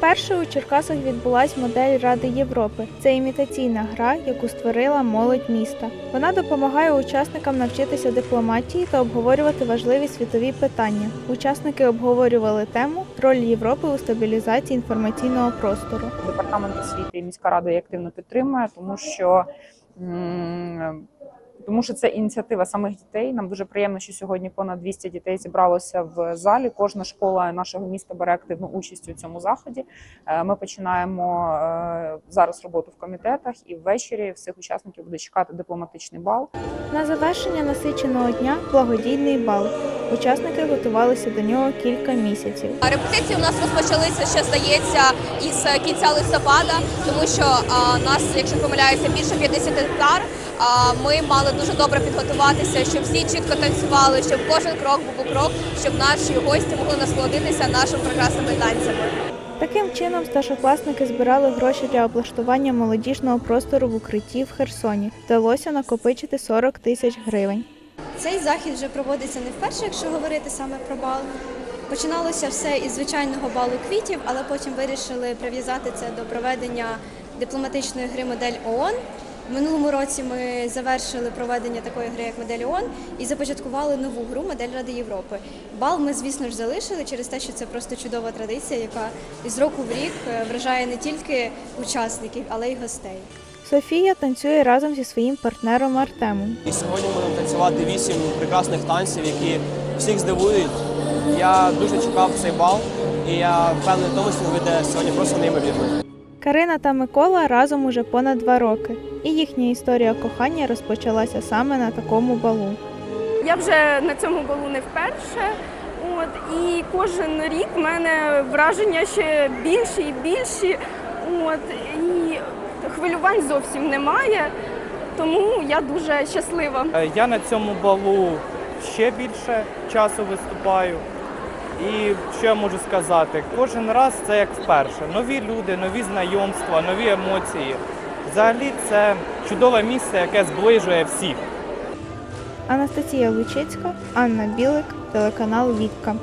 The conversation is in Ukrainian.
Першою у Черкасах відбулась модель Ради Європи. Це імітаційна гра, яку створила молодь міста. Вона допомагає учасникам навчитися дипломатії та обговорювати важливі світові питання. Учасники обговорювали тему роль Європи у стабілізації інформаційного простору. Департамент освіти і міська рада її активно підтримує, тому що тому що це ініціатива самих дітей. Нам дуже приємно, що сьогодні понад 200 дітей зібралося в залі. Кожна школа нашого міста бере активну участь у цьому заході. Е, Ми починаємо е, зараз роботу в комітетах, і ввечері всіх учасників буде чекати дипломатичний бал. На завершення насиченого дня благодійний бал. Учасники готувалися до нього кілька місяців. Репетиції у нас розпочалися ще здається із кінця листопада, тому що а, нас, якщо помиляюся, більше 50 гектар. А ми мали дуже добре підготуватися, щоб всі чітко танцювали, щоб кожен крок був у крок, щоб наші гості могли насолодитися нашими прекрасними танцями. Таким чином, старшокласники збирали гроші для облаштування молодіжного простору в укритті в Херсоні. Вдалося накопичити 40 тисяч гривень. Цей захід вже проводиться не вперше, якщо говорити саме про бал. Починалося все із звичайного балу квітів, але потім вирішили прив'язати це до проведення дипломатичної гри модель ООН. В минулому році ми завершили проведення такої гри, як модель ООН, і започаткували нову гру модель Ради Європи. Бал ми, звісно ж, залишили через те, що це просто чудова традиція, яка із року в рік е, вражає не тільки учасників, але й гостей. Софія танцює разом зі своїм партнером Артемом. І сьогодні будемо танцювати вісім прекрасних танців, які всіх здивують. Я дуже чекав цей бал, і я впевнений в тому, що буде сьогодні просто неймовірно. Карина та Микола разом уже понад два роки, і їхня історія кохання розпочалася саме на такому балу. Я вже на цьому балу не вперше. От, і кожен рік в мене враження ще більші і більші. От, і хвилювань зовсім немає. Тому я дуже щаслива. Е, Я на цьому балу ще більше часу виступаю. І що я можу сказати? Кожен раз це як вперше. Нові люди, нові знайомства, нові емоції. Взагалі це чудове місце, яке зближує всіх. Анастасія Лучицька, Анна Білик, телеканал Вікка.